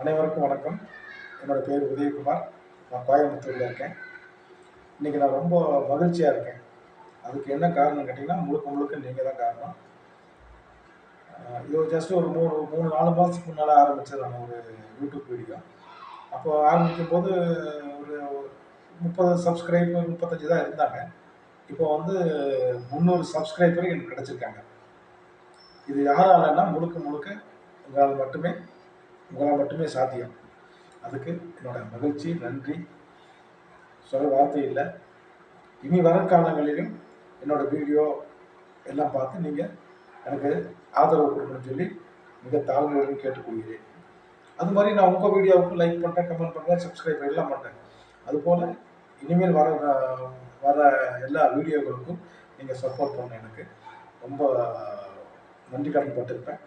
அனைவருக்கும் வணக்கம். என்னோட பேர் உதயகுமார். நான் கோயம்புத்தூரில் இருக்கேன். இன்றைக்கி நான் ரொம்ப மகிழ்ச்சியாக இருக்கேன். அதுக்கு என்ன காரணம் கேட்டிங்கன்னா முழுக்க முழுக்க நீங்கள் தான் காரணம். இது ஜஸ்ட் ஒரு மூணு மூணு நாலு மாதத்துக்கு முன்னால் ஆரம்பித்தது நான் ஒரு யூடியூப் வீடியோ அப்போ ஆரம்பிக்கும் போது ஒரு முப்பது சப்ஸ்கிரைபர் முப்பத்தஞ்சு தான் இருந்தாங்க. இப்போ வந்து முந்நூறு சப்ஸ்கிரைபர் எனக்கு கிடச்சிருக்காங்க. இது யாராலன்னா முழுக்க முழுக்க உங்களால் மட்டுமே உங்களால் மட்டுமே சாத்தியம். அதுக்கு என்னோட மகிழ்ச்சி நன்றி. சொல்ல வார்த்தை இல்லை. இனி வருங்காலங்களிலும் என்னோட வீடியோ எல்லாம் பார்த்து நீங்கள் எனக்கு ஆதரவு கொடுக்கணும்னு சொல்லி மிக தாழ்மையுடன் கேட்டுக்கொள்கிறேன். அது மாதிரி நான் உங்கள் வீடியோவுக்கு லைக் பண்ணுறேன் கமெண்ட் பண்ணுறேன் சப்ஸ்கிரைப் எல்லாம் பண்ணுறேன் அதுபோல் இனிமேல் வர வர எல்லா வீடியோகளுக்கும் நீங்கள் சப்போர்ட் பண்ண எனக்கு ரொம்ப நன்றி கடன்பட்டிருப்பேன்